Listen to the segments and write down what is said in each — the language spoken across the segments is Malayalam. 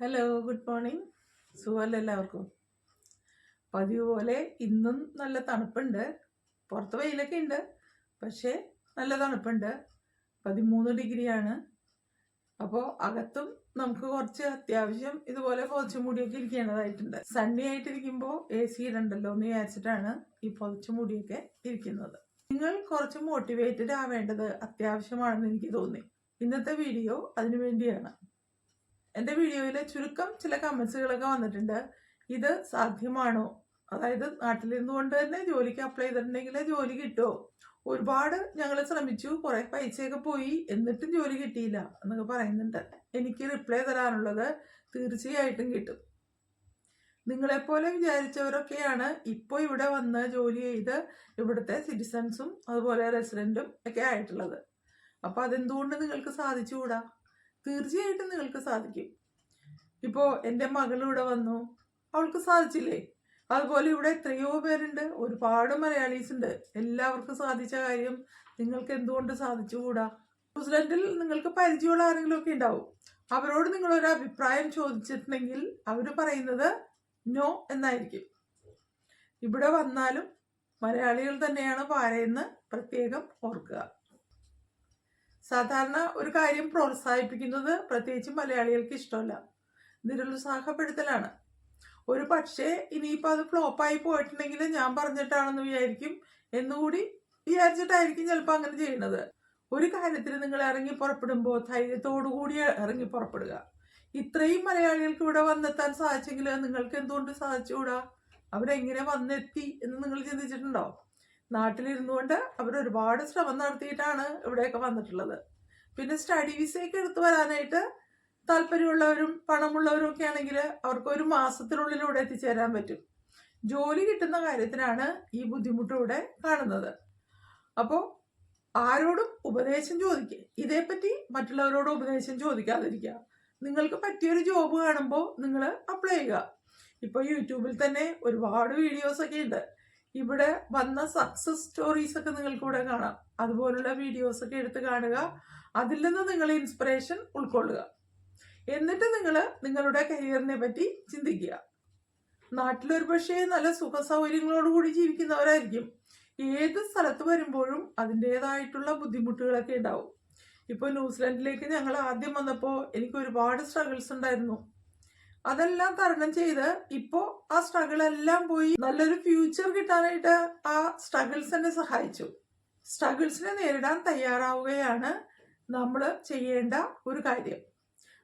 ഹലോ ഗുഡ് മോർണിംഗ് സുഖമല്ല എല്ലാവർക്കും? പതിവ് പോലെ ഇന്നും നല്ല തണുപ്പുണ്ട്. പുറത്ത് വെയിലൊക്കെ ഉണ്ട്. പക്ഷേ നല്ല തണുപ്പുണ്ട്. പതിമൂന്ന് ഡിഗ്രിയാണ്. അപ്പോൾ അകത്തും നമുക്ക് കുറച്ച് അത്യാവശ്യം ഇതുപോലെ പുതച്ചു മുടിയൊക്കെ ഇരിക്കേണ്ടതായിട്ടുണ്ട്. സണ്ണി ആയിട്ടിരിക്കുമ്പോൾ എ സി ഇടണ്ടല്ലോ എന്ന് വിചാരിച്ചിട്ടാണ് ഈ പുതച്ചു മുടിയൊക്കെ ഇരിക്കുന്നത്. നിങ്ങൾ കുറച്ച് മോട്ടിവേറ്റഡ് ആവേണ്ടത് അത്യാവശ്യമാണെന്ന് എനിക്ക് തോന്നി. ഇന്നത്തെ വീഡിയോ അതിനു വേണ്ടിയാണ്. എന്റെ വീഡിയോയിൽ ചുരുക്കം ചില കമൻസുകളൊക്കെ വന്നിട്ടുണ്ട്. ഇത് സാധ്യമാണോ? അതായത് നാട്ടിലിരുന്നു കൊണ്ട് തന്നെ ജോലിക്ക് അപ്ലൈ ചെയ്തിട്ടുണ്ടെങ്കിൽ ജോലി കിട്ടുമോ ഒരുപാട് ഞങ്ങൾ ശ്രമിച്ചു കുറെ പൈസയൊക്കെ പോയി എന്നിട്ടും ജോലി കിട്ടിയില്ല എന്നൊക്കെ പറയുന്നുണ്ട്. എനിക്ക് റിപ്ലൈ തരാനുള്ളത് തീർച്ചയായിട്ടും കിട്ടും. നിങ്ങളെപ്പോലെ വിചാരിച്ചവരൊക്കെയാണ് ഇപ്പോൾ ഇവിടെ വന്ന് ജോലി ചെയ്ത് ഇവിടുത്തെ സിറ്റിസൺസും അതുപോലെ റെസിഡന്റും ഒക്കെ ആയിട്ടുള്ളത്. അപ്പോൾ അതെന്തുകൊണ്ട് നിങ്ങൾക്ക് സാധിച്ചുകൂടാ? തീർച്ചയായിട്ടും നിങ്ങൾക്ക് സാധിക്കും. ഇപ്പോൾ എന്റെ മകളിവിടെ വന്നു. അവൾക്ക് സാധിച്ചില്ലേ? അതുപോലെ ഇവിടെ എത്രയോ പേരുണ്ട്. ഒരുപാട് മലയാളീസ് ഉണ്ട് എല്ലാവർക്കും സാധിച്ച കാര്യം നിങ്ങൾക്ക് എന്തുകൊണ്ട് സാധിച്ചുകൂടാ? ന്യൂസിലൻഡിൽ നിങ്ങൾക്ക് പരിചയമുള്ള ആരെങ്കിലും ഒക്കെ ഉണ്ടാവും. അവരോട് നിങ്ങളൊരു അഭിപ്രായം ചോദിച്ചിട്ടുണ്ടെങ്കിൽ അവർ പറയുന്നത് നോ എന്നായിരിക്കും. ഇവിടെ വന്നാലും മലയാളികൾ തന്നെയാണ് പാരയെന്ന് പ്രത്യേകം ഓർക്കുക. സാധാരണ ഒരു കാര്യം പ്രോത്സാഹിപ്പിക്കുന്നത് പ്രത്യേകിച്ച് മലയാളികൾക്ക് ഇഷ്ടമല്ല. നിരുത്സാഹപ്പെടുത്തലാണ്. ഒരു പക്ഷേ ഇനിയിപ്പോൾ അത് ഫ്ലോപ്പായി പോയിട്ടുണ്ടെങ്കിൽ ഞാൻ പറഞ്ഞിട്ടാണെന്ന് വിചാരിക്കും എന്നുകൂടി വിചാരിച്ചിട്ടായിരിക്കും ചിലപ്പോൾ അങ്ങനെ ചെയ്യുന്നത്. ഒരു കാര്യത്തിൽ നിങ്ങൾ ഇറങ്ങി പുറപ്പെടുമ്പോൾ ധൈര്യത്തോടു കൂടി ഇറങ്ങി പുറപ്പെടുക. ഇത്രയും മലയാളികൾക്ക് ഇവിടെ വന്നെത്താൻ സാധിച്ചെങ്കിൽ നിങ്ങൾക്ക് എന്തുകൊണ്ട് സാധിച്ചുകൂടാ? അവരെങ്ങനെ വന്നെത്തി എന്ന് നിങ്ങൾ ചിന്തിച്ചിട്ടുണ്ടോ? നാട്ടിലിരുന്നുകൊണ്ട് അവർ ഒരുപാട് ശ്രമം നടത്തിയിട്ടാണ് ഇവിടെയൊക്കെ വന്നിട്ടുള്ളത്. പിന്നെ സ്റ്റഡി വിസയൊക്കെ എടുത്തു വരാനായിട്ട് താല്പര്യമുള്ളവരും പണമുള്ളവരും ഒക്കെ ആണെങ്കിൽ അവർക്ക് ഒരു മാസത്തിനുള്ളിൽ ഇവിടെ എത്തിച്ചേരാൻ പറ്റും. ജോലി കിട്ടുന്ന കാര്യത്തിനാണ് ഈ ബുദ്ധിമുട്ട് ഇവിടെ കാണുന്നത്. അപ്പോൾ ആരോടും ഉപദേശം ചോദിക്കുക ഇതേപ്പറ്റി മറ്റുള്ളവരോട് ഉപദേശം ചോദിക്കാതിരിക്കുക നിങ്ങൾക്ക് പറ്റിയൊരു ജോബ് കാണുമ്പോൾ നിങ്ങൾ അപ്ലൈ ചെയ്യുക. ഇപ്പോൾ യൂട്യൂബിൽ തന്നെ ഒരുപാട് വീഡിയോസ് ഒക്കെ ഉണ്ട്. ഇവിടെ വന്ന സക്സസ് സ്റ്റോറീസ് ഒക്കെ നിങ്ങൾക്ക് ഇവിടെ കാണാം. അതുപോലുള്ള വീഡിയോസ് ഒക്കെ എടുത്ത് കാണുക. അതിൽ നിന്ന് നിങ്ങൾ ഇൻസ്പിറേഷൻ ഉൾക്കൊള്ളുക. എന്നിട്ട് നിങ്ങൾ നിങ്ങളുടെ കരിയറിനെ പറ്റി ചിന്തിക്കുക. നാട്ടിലൊരു പക്ഷേ നല്ല സുഖ സൗകര്യങ്ങളോടുകൂടി ജീവിക്കുന്നവരായിരിക്കും. ഏത് സ്ഥലത്ത് വരുമ്പോഴും അതിന്റെതായിട്ടുള്ള ബുദ്ധിമുട്ടുകളൊക്കെ ഉണ്ടാവും. ഇപ്പോൾ ന്യൂസിലൻഡിലേക്ക് ഞങ്ങൾ ആദ്യം വന്നപ്പോൾ എനിക്ക് ഒരുപാട് സ്ട്രഗിൾസ് ഉണ്ടായിരുന്നു. അതെല്ലാം തരണം ചെയ്ത് ഇപ്പോ ആ സ്ട്രഗിൾ എല്ലാം പോയി. നല്ലൊരു ഫ്യൂച്ചർ കിട്ടാനായിട്ട് ആ സ്ട്രഗിൾസ് എന്നെ സഹായിച്ചു. സ്ട്രഗിൾസിനെ നേരിടാൻ തയ്യാറാവുകയാണ് നമ്മൾ ചെയ്യേണ്ട ഒരു കാര്യം.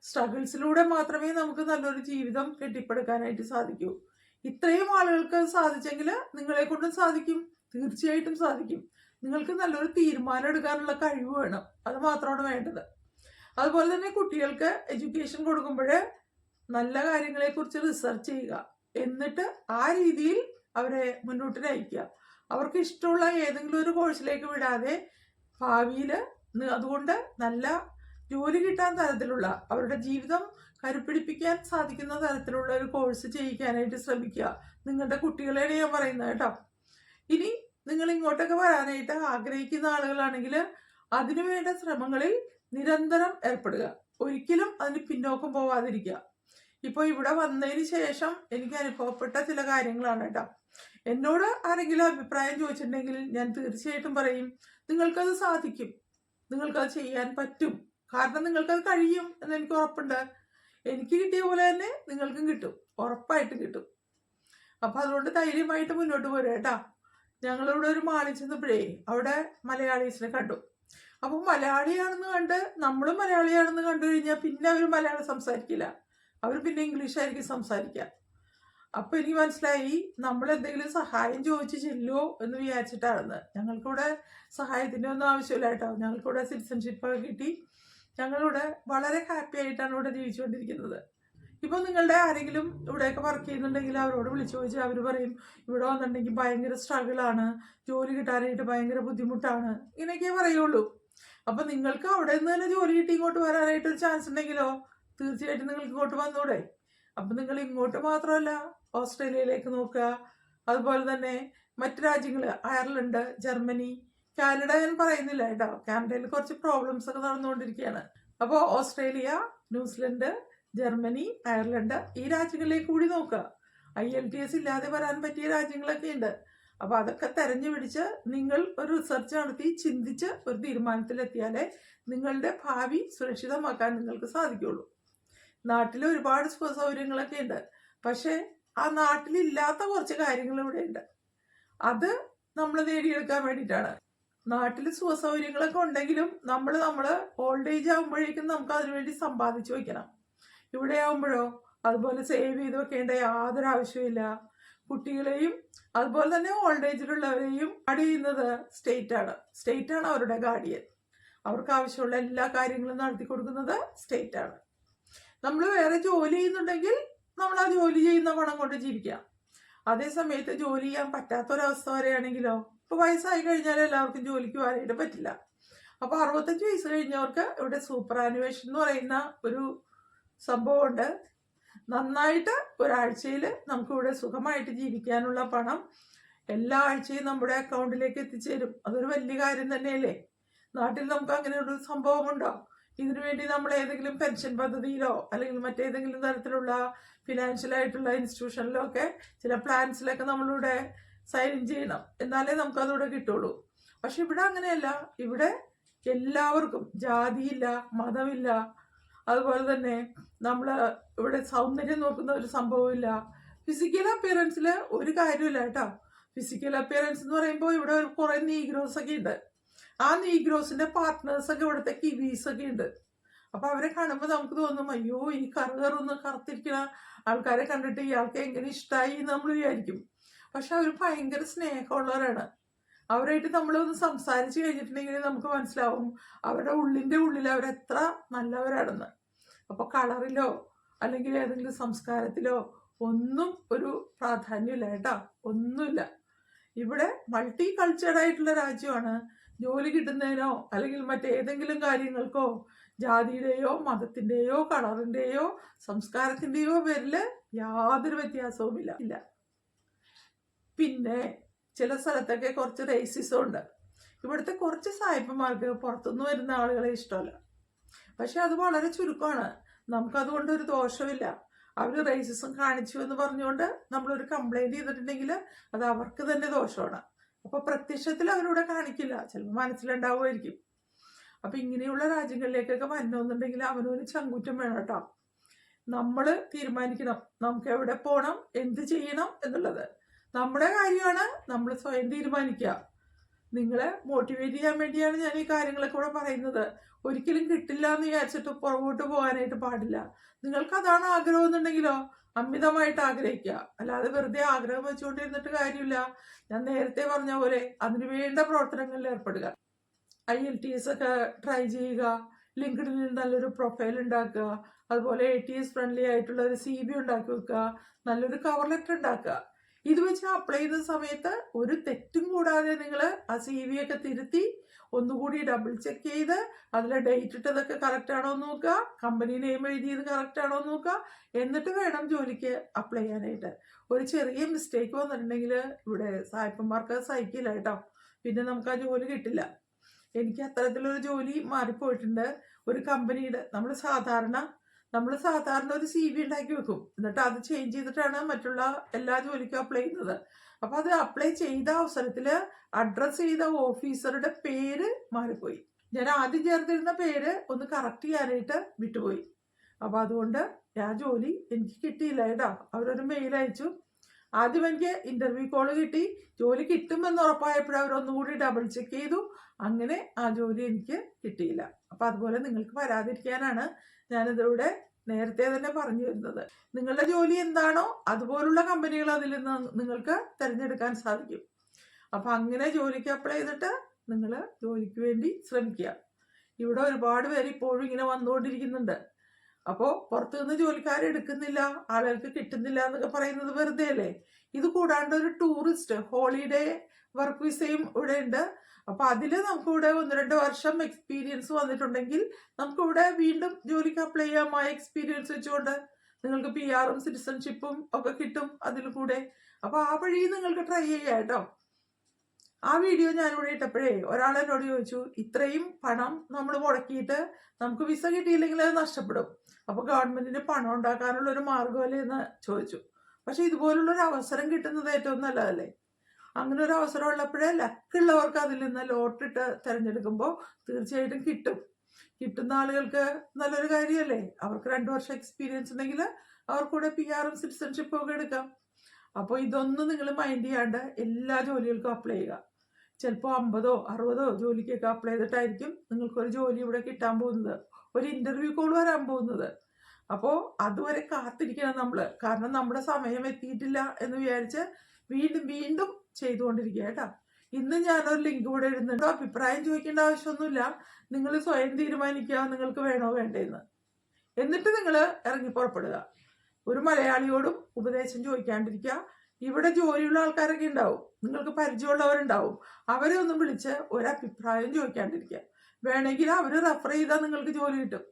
സ്ട്രഗിൾസിലൂടെ മാത്രമേ നമുക്ക് നല്ലൊരു ജീവിതം കെട്ടിപ്പടുക്കാനായിട്ട് സാധിക്കൂ. ഇത്രയും ആളുകൾക്ക് സാധിച്ചെങ്കിൽ നിങ്ങളെ കൊണ്ടും സാധിക്കും. തീർച്ചയായിട്ടും സാധിക്കും. നിങ്ങൾക്ക് നല്ലൊരു തീരുമാനം എടുക്കാനുള്ള കഴിവ് വേണം. അത് മാത്രമാണ് വേണ്ടത്. അതുപോലെ തന്നെ കുട്ടികൾക്ക് എഡ്യൂക്കേഷൻ കൊടുക്കുമ്പോൾ നല്ല കാര്യങ്ങളെ കുറിച്ച് റിസർച്ച് ചെയ്യുക. എന്നിട്ട് ആ രീതിയിൽ അവരെ മുന്നോട്ട് നയിക്കുക. അവർക്ക് ഇഷ്ടമുള്ള ഏതെങ്കിലും ഒരു കോഴ്സിലേക്ക് വിടാതെ ഭാവിയിൽ അതുകൊണ്ട് നല്ല ജോലി കിട്ടാൻ തരത്തിലുള്ള അവരുടെ ജീവിതം കരുപ്പിടിപ്പിക്കാൻ സാധിക്കുന്ന തരത്തിലുള്ള ഒരു കോഴ്സ് ചെയ്യിക്കാനായിട്ട് ശ്രമിക്കുക. നിങ്ങളുടെ കുട്ടികളെയാണ് ഞാൻ പറയുന്നത് കേട്ടോ. ഇനി നിങ്ങൾ ഇങ്ങോട്ടൊക്കെ വരാനായിട്ട് ആഗ്രഹിക്കുന്ന ആളുകളാണെങ്കിൽ അതിനുവേണ്ട ശ്രമങ്ങളിൽ നിരന്തരം ഏർപ്പെടുക. ഒരിക്കലും അതിന് പിന്നോക്കം പോവാതിരിക്കുക. ഇപ്പോൾ ഇവിടെ വന്നതിന് ശേഷം എനിക്ക് അനുഭവപ്പെട്ട ചില കാര്യങ്ങളാണ് കേട്ടോ. എന്നോട് ആരെങ്കിലും അഭിപ്രായം ചോദിച്ചിട്ടുണ്ടെങ്കിൽ ഞാൻ തീർച്ചയായിട്ടും പറയും നിങ്ങൾക്കത് സാധിക്കും. നിങ്ങൾക്കത് ചെയ്യാൻ പറ്റും. കാരണം നിങ്ങൾക്കത് കഴിയും എന്ന് എനിക്ക് ഉറപ്പുണ്ട്. എനിക്ക് കിട്ടിയ പോലെ തന്നെ നിങ്ങൾക്കും കിട്ടും. ഉറപ്പായിട്ട് കിട്ടും. അപ്പം അതുകൊണ്ട് ധൈര്യമായിട്ട് മുന്നോട്ട് പോരുക കേട്ടോ. ഞങ്ങളിവിടെ ഒരു മാളിൽ ചെന്നപ്പോഴേ അവിടെ മലയാളീസിനെ കണ്ടു. അപ്പം മലയാളിയാണെന്ന് കണ്ട് നമ്മളും മലയാളിയാണെന്ന് കണ്ടു കഴിഞ്ഞാൽ പിന്നെ അവർ മലയാളം സംസാരിക്കില്ല. അവർ പിന്നെ ഇംഗ്ലീഷ് ആയിരിക്കും സംസാരിക്കുക അപ്പോൾ എനിക്ക് മനസ്സിലായി നമ്മൾ എന്തെങ്കിലും സഹായം ചോദിച്ചു ചെല്ലോ എന്ന് വിചാരിച്ചിട്ടാണ് ഞങ്ങൾക്കിവിടെ സഹായത്തിന്റെ ഒന്നും ആവശ്യമില്ല കേട്ടോ. ഞങ്ങൾക്കിവിടെ സിറ്റിസൺഷിപ്പ് കിട്ടി. ഞങ്ങളിവിടെ വളരെ ഹാപ്പി ആയിട്ടാണ് ഇവിടെ ജീവിച്ചുകൊണ്ടിരിക്കുന്നത്. ഇപ്പൊ നിങ്ങളുടെ ആരെങ്കിലും ഇവിടെയൊക്കെ വർക്ക് ചെയ്യുന്നുണ്ടെങ്കിൽ അവരോട് വിളിച്ചു ചോദിച്ചാൽ അവർ പറയും ഇവിടെ വന്നിട്ടുണ്ടെങ്കിൽ ഭയങ്കര സ്ട്രഗിളാണ് ജോലി കിട്ടാനായിട്ട് ഭയങ്കര ബുദ്ധിമുട്ടാണ്. ഇങ്ങനെയൊക്കെ പറയുള്ളൂ. അപ്പൊ നിങ്ങൾക്ക് അവിടെ നിന്ന് തന്നെ ജോലി കിട്ടി ഇങ്ങോട്ട് വരാനായിട്ട് ഒരു ചാൻസ് ഉണ്ടെങ്കിലോ? തീർച്ചയായിട്ടും നിങ്ങൾക്ക് ഇങ്ങോട്ട് വന്നൂടെ. അപ്പം നിങ്ങൾ ഇങ്ങോട്ട് മാത്രമല്ല ഓസ്ട്രേലിയയിലേക്ക് നോക്കുക. അതുപോലെ തന്നെ മറ്റു രാജ്യങ്ങൾ അയർലൻഡ് ജർമ്മനി കാനഡ ഞാൻ പറയുന്നില്ല കേട്ടോ. കാനഡയിൽ കുറച്ച് പ്രോബ്ലംസ് ഒക്കെ നടന്നുകൊണ്ടിരിക്കുകയാണ്. അപ്പോൾ ഓസ്ട്രേലിയ ന്യൂസിലൻഡ് ജർമ്മനി അയർലൻഡ് ഈ രാജ്യങ്ങളിലേക്ക് കൂടി നോക്കുക. ഐ എൽ ടി എസ് ഇല്ലാതെ വരാൻ പറ്റിയ രാജ്യങ്ങളൊക്കെ ഉണ്ട്. അപ്പോൾ അതൊക്കെ തെരഞ്ഞു പിടിച്ച് നിങ്ങൾ ഒരു റിസർച്ച് നടത്തി ചിന്തിച്ച് ഒരു തീരുമാനത്തിലെത്തിയാലേ നിങ്ങളുടെ ഭാവി സുരക്ഷിതമാക്കാൻ നിങ്ങൾക്ക് സാധിക്കുള്ളൂ നാട്ടിൽ ഒരുപാട് സുഖ സൗകര്യങ്ങളൊക്കെ ഉണ്ട്. പക്ഷേ ആ നാട്ടിലില്ലാത്ത കുറച്ച് കാര്യങ്ങൾ ഇവിടെ ഉണ്ട്. അത് നമ്മൾ നേടിയെടുക്കാൻ വേണ്ടിയിട്ടാണ്. നാട്ടിൽ സുഖ സൗകര്യങ്ങളൊക്കെ ഉണ്ടെങ്കിലും നമ്മൾ നമ്മൾ ഓൾഡ് ഏജ് ആകുമ്പോഴേക്കും നമുക്ക് അതിനുവേണ്ടി സമ്പാദിച്ചു വയ്ക്കണം ഇവിടെ ആകുമ്പോഴോ അതുപോലെ സേവ് ചെയ്ത് വെക്കേണ്ട യാതൊരു ആവശ്യമില്ല കുട്ടികളെയും അതുപോലെ തന്നെ ഓൾഡ് ഏജിലുള്ളവരെയും ഗാർഡ് ചെയ്യുന്നത് സ്റ്റേറ്റ് ആണ്. സ്റ്റേറ്റ് ആണ് അവരുടെ ഗാർഡിയൻ അവർക്ക് ആവശ്യമുള്ള എല്ലാ കാര്യങ്ങളും നടത്തി കൊടുക്കുന്നത് സ്റ്റേറ്റ് ആണ്. നമ്മൾ വേറെ ജോലി ചെയ്യുന്നുണ്ടെങ്കിൽ നമ്മൾ ആ ജോലി ചെയ്യുന്ന പണം കൊണ്ട് ജീവിക്കാം. അതേ സമയത്ത് ജോലി ചെയ്യാൻ പറ്റാത്തൊരവസ്ഥ വരെയാണെങ്കിലോ ഇപ്പോൾ വയസ്സായി കഴിഞ്ഞാൽ എല്ലാവർക്കും ജോലിക്ക് പോകാനായിട്ട് പറ്റില്ല. അപ്പോൾ അറുപത്തഞ്ച് വയസ്സ് കഴിഞ്ഞവർക്ക് ഇവിടെ സൂപ്പർ ആനുവേഷൻ എന്ന് പറയുന്ന ഒരു സംഭവമുണ്ട്. നന്നായിട്ട് ഒരാഴ്ചയിൽ നമുക്കിവിടെ സുഖമായിട്ട് ജീവിക്കാനുള്ള പണം എല്ലാ ആഴ്ചയും നമ്മുടെ അക്കൗണ്ടിലേക്ക് എത്തിച്ചേരും. അതൊരു വലിയ കാര്യം തന്നെയല്ലേ? നാട്ടിൽ നമുക്ക് അങ്ങനെ ഒരു സംഭവമുണ്ടോ? ഇതിനു വേണ്ടി നമ്മൾ ഏതെങ്കിലും പെൻഷൻ പദ്ധതിയിലോ അല്ലെങ്കിൽ മറ്റേതെങ്കിലും തരത്തിലുള്ള ഫിനാൻഷ്യൽ ആയിട്ടുള്ള ഇൻസ്റ്റിറ്റ്യൂഷനിലോ ഒക്കെ ചില പ്ലാൻസിലൊക്കെ നമ്മളിവിടെ സൈൻ ചെയ്യണം. എന്നാലേ നമുക്ക് അതിവിടെ കിട്ടുള്ളൂ. പക്ഷെ ഇവിടെ അങ്ങനെയല്ല. ഇവിടെ എല്ലാവർക്കും ജാതിയില്ല മതമില്ല. അതുപോലെ തന്നെ നമ്മൾ ഇവിടെ സൗന്ദര്യം നോക്കുന്ന ഒരു സംഭവമില്ല. ഫിസിക്കൽ അപ്പിയറൻസിൽ ഒരു കാര്യമില്ല കേട്ടോ. ഫിസിക്കൽ അപ്പിയറൻസ് എന്ന് പറയുമ്പോൾ ഇവിടെ കുറെ നീഗ്രോസ് ഒക്കെ ഉണ്ട്. ആ നീഗ്രോസിന്റെ പാർട്ട്നേഴ്സ് ഒക്കെ ഇവിടുത്തെ കിവീസ് ഒക്കെ ഉണ്ട്. അപ്പൊ അവരെ കാണുമ്പോൾ നമുക്ക് തോന്നും അയ്യോ ഈ കറുകറൊന്ന് കറുത്തിരിക്കുന്ന ആൾക്കാരെ കണ്ടിട്ട് ഇയാൾക്ക് എങ്ങനെ ഇഷ്ടമായി നമ്മൾ വിചാരിക്കും. പക്ഷെ അവർ ഭയങ്കര സ്നേഹമുള്ളവരാണ്. അവരായിട്ട് നമ്മളൊന്ന് സംസാരിച്ച് കഴിഞ്ഞിട്ടുണ്ടെങ്കിൽ നമുക്ക് മനസ്സിലാവും അവരുടെ ഉള്ളിന്റെ ഉള്ളിൽ അവരെത്ര നല്ലവരാണെന്ന്. അപ്പോൾ കളറിലോ അല്ലെങ്കിൽ ഏതെങ്കിലും സംസ്കാരത്തിലോ ഒന്നും ഒരു പ്രാധാന്യമില്ല കേട്ടോ. ഒന്നുമില്ല. ഇവിടെ മൾട്ടി കൾച്ചർഡ് ആയിട്ടുള്ള രാജ്യമാണ്. ജോലി കിട്ടുന്നതിനോ അല്ലെങ്കിൽ മറ്റേതെങ്കിലും കാര്യങ്ങൾക്കോ ജാതിയുടെയോ മതത്തിന്റെയോ കളറിന്റെയോ സംസ്കാരത്തിന്റെയോ പേരിൽ യാതൊരു വ്യത്യാസവുമില്ല. ഇല്ല. പിന്നെ ചില സ്ഥലത്തൊക്കെ കുറച്ച് റേസിസം ഉണ്ട്. ഇവിടുത്തെ കുറച്ച് സായിപ്പന്മാർക്ക് പുറത്തുനിന്ന് വരുന്ന ആളുകളെ ഇഷ്ടമല്ല. പക്ഷെ അത് വളരെ ചുരുക്കമാണ്. നമുക്കതുകൊണ്ട് ഒരു ദോഷമില്ല. അവർ റേസിസം കാണിച്ചു എന്ന് പറഞ്ഞുകൊണ്ട് നമ്മളൊരു കംപ്ലൈന്റ് ചെയ്തിട്ടുണ്ടെങ്കിൽ അത് അവർക്ക് തന്നെ ദോഷമാണ്. അപ്പോൾ പ്രത്യക്ഷത്തിൽ അവരിവിടെ കാണിക്കില്ല. ചിലപ്പോൾ മനസ്സിലുണ്ടാവുമായിരിക്കും. അപ്പൊ ഇങ്ങനെയുള്ള രാജ്യങ്ങളിലേക്കൊക്കെ വരണമെന്നുണ്ടെങ്കിൽ അവനൊരു ചങ്കൂറ്റം വേണം കേട്ടോ. നമ്മൾ തീരുമാനിക്കണം. നമുക്ക് എവിടെ പോകണം എന്ത് ചെയ്യണം എന്നുള്ളത്. നമ്മുടെ കാര്യമാണ് നമ്മൾ സ്വയം തീരുമാനിക്കുക നിങ്ങളെ മോട്ടിവേറ്റ് ചെയ്യാൻ വേണ്ടിയാണ് ഞാൻ ഈ കാര്യങ്ങളൊക്കെ ഇവിടെ പറയുന്നത്. ഒരിക്കലും കിട്ടില്ല എന്ന് വിചാരിച്ചിട്ട് പുറകോട്ട് പോകാനായിട്ട് പാടില്ല. നിങ്ങൾക്ക് അതാണ് ആഗ്രഹം എന്നുണ്ടെങ്കിലോ അമിതമായിട്ട് ആഗ്രഹിക്കുക. അല്ലാതെ വെറുതെ ആഗ്രഹം വെച്ചുകൊണ്ടിരുന്നിട്ട് കാര്യമില്ല. ഞാൻ നേരത്തെ പറഞ്ഞ പോലെ അതിനു വേണ്ട പ്രവർത്തനങ്ങളിൽ ഏർപ്പെടുക. ഐ എൽ ടി എസ് ഒക്കെ ട്രൈ ചെയ്യുക. ലിങ്ക്ഡിനിൽ നല്ലൊരു പ്രൊഫൈൽ ഉണ്ടാക്കുക. അതുപോലെ എ ടി എസ് ഫ്രണ്ട്ലി ആയിട്ടുള്ള ഒരു സി ബി ഉണ്ടാക്കി വെക്കുക. നല്ലൊരു കവർ ലെറ്റർ ഉണ്ടാക്കുക. ഇത് വെച്ച് അപ്ലൈ ചെയ്യുന്ന സമയത്ത് ഒരു തെറ്റും കൂടാതെ നിങ്ങൾ ആ സി വി ഒക്കെ തിരുത്തി ഒന്നുകൂടി ഡബിൾ ചെക്ക് ചെയ്ത് അതിലെ ഡേറ്റ് ഇട്ടതൊക്കെ കറക്റ്റ് ആണോ എന്ന് നോക്കുക. കമ്പനി നെയിം എഴുതിയത് കറക്റ്റ് ആണോ എന്ന് നോക്കുക. എന്നിട്ട് വേണം ജോലിക്ക് അപ്ലൈ ചെയ്യാനായിട്ട്. ഒരു ചെറിയ മിസ്റ്റേക്ക് വന്നിട്ടുണ്ടെങ്കിൽ ഇവിടെ സായിപ്പന്മാർക്ക് സഹിക്കില്ല കേട്ടോ. പിന്നെ നമുക്ക് ആ ജോലി കിട്ടില്ല. എനിക്ക് അത്തരത്തിലൊരു ജോലി മാറിപ്പോയിട്ടുണ്ട്. ഒരു കമ്പനിയുടെ നമ്മൾ സാധാരണ നമ്മൾ സാധാരണ ഒരു സി വി ഉണ്ടാക്കി വെക്കും. എന്നിട്ട് അത് ചേഞ്ച് ചെയ്തിട്ടാണ് മറ്റുള്ള എല്ലാ ജോലിക്കും അപ്ലൈ ചെയ്യുന്നത്. അപ്പൊ അത് അപ്ലൈ ചെയ്ത അവസരത്തിൽ അഡ്രസ് ചെയ്ത ഓഫീസറുടെ പേര് മാറിപ്പോയി. ഞാൻ ആദ്യം ചേർത്തിരുന്ന പേര് ഒന്ന് കറക്റ്റ് ചെയ്യാനായിട്ട് വിട്ടുപോയി. അപ്പൊ അതുകൊണ്ട് ആ ജോലി എനിക്ക് കിട്ടിയില്ല കേട്ടോ. അവരൊരു മെയിൽ അയച്ചു. ആദ്യം എനിക്ക് ഇന്റർവ്യൂ കോൾ കിട്ടി. ജോലി കിട്ടുമെന്ന് ഉറപ്പായപ്പോൾ അവർ ഒന്നുകൂടി ഡബിൾ ചെക്ക് ചെയ്തു. അങ്ങനെ ആ ജോലി എനിക്ക് കിട്ടിയില്ല. അപ്പൊ അതുപോലെ നിങ്ങൾക്ക് വരാതിരിക്കാനാണ് ഞാനിതിലൂടെ നേരത്തെ തന്നെ പറഞ്ഞു വരുന്നത്. നിങ്ങളുടെ ജോലി എന്താണോ അതുപോലുള്ള കമ്പനികൾ അതിൽ നിന്ന് നിങ്ങൾക്ക് തിരഞ്ഞെടുക്കാൻ സാധിക്കും. അപ്പൊ അങ്ങനെ ജോലിക്ക് അപ്ലൈ ചെയ്തിട്ട് നിങ്ങൾ ജോലിക്ക് വേണ്ടി ശ്രമിക്കുക. ഇവിടെ ഒരുപാട് പേര് ഇപ്പോഴും ഇങ്ങനെ വന്നുകൊണ്ടിരിക്കുന്നുണ്ട്. അപ്പോൾ പുറത്തു നിന്ന് ജോലിക്കാരെ എടുക്കുന്നില്ല ആളുകൾക്ക് കിട്ടുന്നില്ല എന്നൊക്കെ പറയുന്നത് വെറുതെ അല്ലേ ഇത് കൂടാണ്ട് ഒരു ടൂറിസ്റ്റ് ഹോളിഡേ വർക്ക് വിസയും ഇവിടെ ഉണ്ട് അപ്പൊ അതിൽ നമുക്കിവിടെ ഒന്ന് രണ്ട് വർഷം എക്സ്പീരിയൻസ് വന്നിട്ടുണ്ടെങ്കിൽ നമുക്കിവിടെ വീണ്ടും ജോലിക്ക് അപ്ലൈ ചെയ്യാം. ആ എക്സ്പീരിയൻസ് വെച്ചുകൊണ്ട് നിങ്ങൾക്ക് പി ആറും സിറ്റിസൺഷിപ്പും ഒക്കെ കിട്ടും അതിൽ കൂടെ. അപ്പൊ ആ വഴി നിങ്ങൾക്ക് ട്രൈ ചെയ്യാം കേട്ടോ. ആ വീഡിയോ ഞാനിവിടെ ഇട്ടപ്പോഴേ ഒരാൾ എന്നോട് ചോദിച്ചു ഇത്രയും പണം നമ്മൾ മുടക്കിയിട്ട് നമുക്ക് വിസ കിട്ടിയില്ലെങ്കിൽ അത് നഷ്ടപ്പെടും. അപ്പോൾ ഗവൺമെന്റിന് പണം ഉണ്ടാക്കാനുള്ള ഒരു മാർഗമല്ലേ എന്ന് ചോദിച്ചു. പക്ഷെ ഇതുപോലുള്ള ഒരു അവസരം കിട്ടുന്നത് ഏറ്റവും നല്ലതല്ലേ? അങ്ങനെ ഒരു അവസരം ഉള്ളപ്പോഴേ ലക്കുള്ളവർക്ക് അതിൽ നിന്ന് ലോട്ടിട്ട് തിരഞ്ഞെടുക്കുമ്പോൾ തീർച്ചയായിട്ടും കിട്ടും. കിട്ടുന്ന ആളുകൾക്ക് നല്ലൊരു കാര്യമല്ലേ? അവർക്ക് രണ്ട് വർഷം എക്സ്പീരിയൻസ് ഉണ്ടെങ്കിൽ അവർക്കൂടെ പി ആറും സിറ്റിസൺഷിപ്പും ഒക്കെ എടുക്കാം. അപ്പോൾ ഇതൊന്നും നിങ്ങൾ മൈൻഡ് ചെയ്യാണ്ട് എല്ലാ ജോലികൾക്കും അപ്ലൈ ചെയ്യുക. ചിലപ്പോൾ അമ്പതോ അറുപതോ ജോലിക്കൊക്കെ അപ്ലൈ ചെയ്തിട്ടായിരിക്കും നിങ്ങൾക്കൊരു ജോലി ഇവിടെ കിട്ടാൻ പോകുന്നത്. ഒരു ഇന്റർവ്യൂ കോൾ വരാൻ പോകുന്നത്. അപ്പോൾ അതുവരെ കാത്തിരിക്കണം നമ്മൾ കാരണം നമ്മുടെ സമയം എത്തിയിട്ടില്ല എന്ന് വിചാരിച്ച് വീണ്ടും വീണ്ടും ചെയ്തുകൊണ്ടിരിക്കുക കേട്ടോ. ഇന്ന് ഞാനൊരു ലിങ്ക് കൂടെ ഇടുന്നുണ്ട്. അഭിപ്രായം ചോദിക്കേണ്ട ആവശ്യമൊന്നുമില്ല. നിങ്ങൾ സ്വയം തീരുമാനിക്കുക നിങ്ങൾക്ക് വേണോ വേണ്ടേന്ന്. എന്നിട്ട് നിങ്ങൾ ഇറങ്ങി പുറപ്പെടുക. ഒരു മലയാളിയോടും ഉപദേശം ചോദിക്കാണ്ടിരിക്കുക. ഇവിടെ ജോലിയുള്ള ആൾക്കാരൊക്കെ ഉണ്ടാവും. നിങ്ങൾക്ക് പരിചയമുള്ളവരുണ്ടാവും. അവരെ ഒന്നും വിളിച്ച് ഒരഭിപ്രായം ചോദിക്കാണ്ടിരിക്കുക. വേണമെങ്കിൽ അവർ റെഫർ ചെയ്താൽ നിങ്ങൾക്ക് ജോലി കിട്ടും.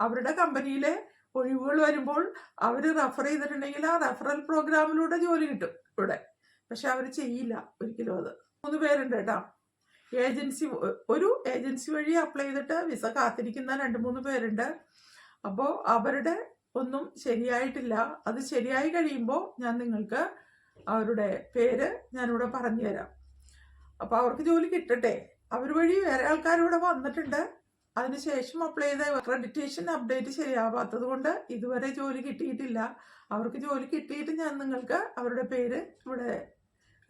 അവരുടെ കമ്പനിയിലെ ഒഴിവുകൾ വരുമ്പോൾ അവർ റെഫർ ചെയ്തിട്ടുണ്ടെങ്കിൽ ആ റെഫറൽ പ്രോഗ്രാമിലൂടെ ജോലി കിട്ടും ഇവിടെ. പക്ഷെ അവർ ചെയ്യില്ല ഒരിക്കലും അത്. മൂന്ന് പേരുണ്ട് കേട്ടോ. ഏജൻസി ഒരു ഏജൻസി വഴി അപ്ലൈ ചെയ്തിട്ട് വിസ കാത്തിരിക്കുന്ന രണ്ട് മൂന്ന് പേരുണ്ട്. അപ്പോൾ അവരുടെ ഒന്നും ശരിയായിട്ടില്ല. അത് ശരിയായി കഴിയുമ്പോൾ ഞാൻ നിങ്ങൾക്ക് അവരുടെ പേര് ഞാനിവിടെ പറഞ്ഞു തരാം അപ്പോൾ അവർക്ക് ജോലി കിട്ടട്ടെ. അവർ വഴി വേറെ ആൾക്കാരിവിടെ വന്നിട്ടുണ്ട്. അതിനുശേഷം അപ്ലൈ ചെയ്ത ക്രെഡിറ്റേഷൻ അപ്ഡേറ്റ് ശരിയാവാത്തത് കൊണ്ട് ഇതുവരെ ജോലി കിട്ടിയിട്ടില്ല. അവർക്ക് ജോലി കിട്ടിയിട്ട് ഞാൻ നിങ്ങൾക്ക് അവരുടെ പേര് ഇവിടെ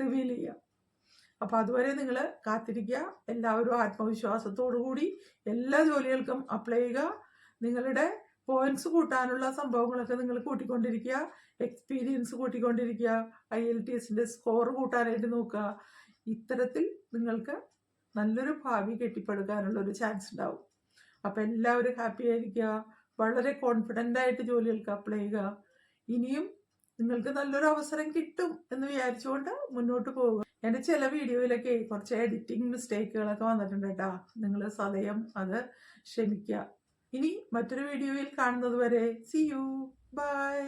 റിവീൽ ചെയ്യാം. അപ്പോൾ അതുവരെ നിങ്ങൾ കാത്തിരിക്കുക. എല്ലാവരും ആത്മവിശ്വാസത്തോടു കൂടി എല്ലാ ജോലികൾക്കും അപ്ലൈ ചെയ്യുക. നിങ്ങളുടെ പോയിന്റ്സ് കൂട്ടാനുള്ള സംഭവങ്ങളൊക്കെ നിങ്ങൾ കൂട്ടിക്കൊണ്ടിരിക്കുക. എക്സ്പീരിയൻസ് കൂട്ടിക്കൊണ്ടിരിക്കുക. ഐ എൽ ടി എസിന്റെ സ്കോർ കൂട്ടാനായിട്ട് നോക്കുക. ഇത്തരത്തിൽ നിങ്ങൾക്ക് നല്ലൊരു ഭാവി കെട്ടിപ്പടുക്കാനുള്ള ഒരു ചാൻസ് ഉണ്ടാവും. അപ്പോൾ എല്ലാവരും ഹാപ്പി ആയിരിക്കുക. വളരെ കോൺഫിഡന്റ് ആയിട്ട് ജോലികൾക്ക് അപ്ലൈ ചെയ്യുക. ഇനിയും നിങ്ങൾക്ക് നല്ലൊരു അവസരം കിട്ടും എന്ന് വിചാരിച്ചുകൊണ്ട് മുന്നോട്ട് പോകുക എന്റെ ചില വീഡിയോയിലൊക്കെ കുറച്ച് എഡിറ്റിംഗ് മിസ്റ്റേക്കുകളൊക്കെ വന്നിട്ടുണ്ട് കേട്ടോ. നിങ്ങൾ സദയം അത് ക്ഷമിക്കുക. ഇനി മറ്റൊരു വീഡിയോയിൽ കാണുന്നത് വരെ സി യു ബൈ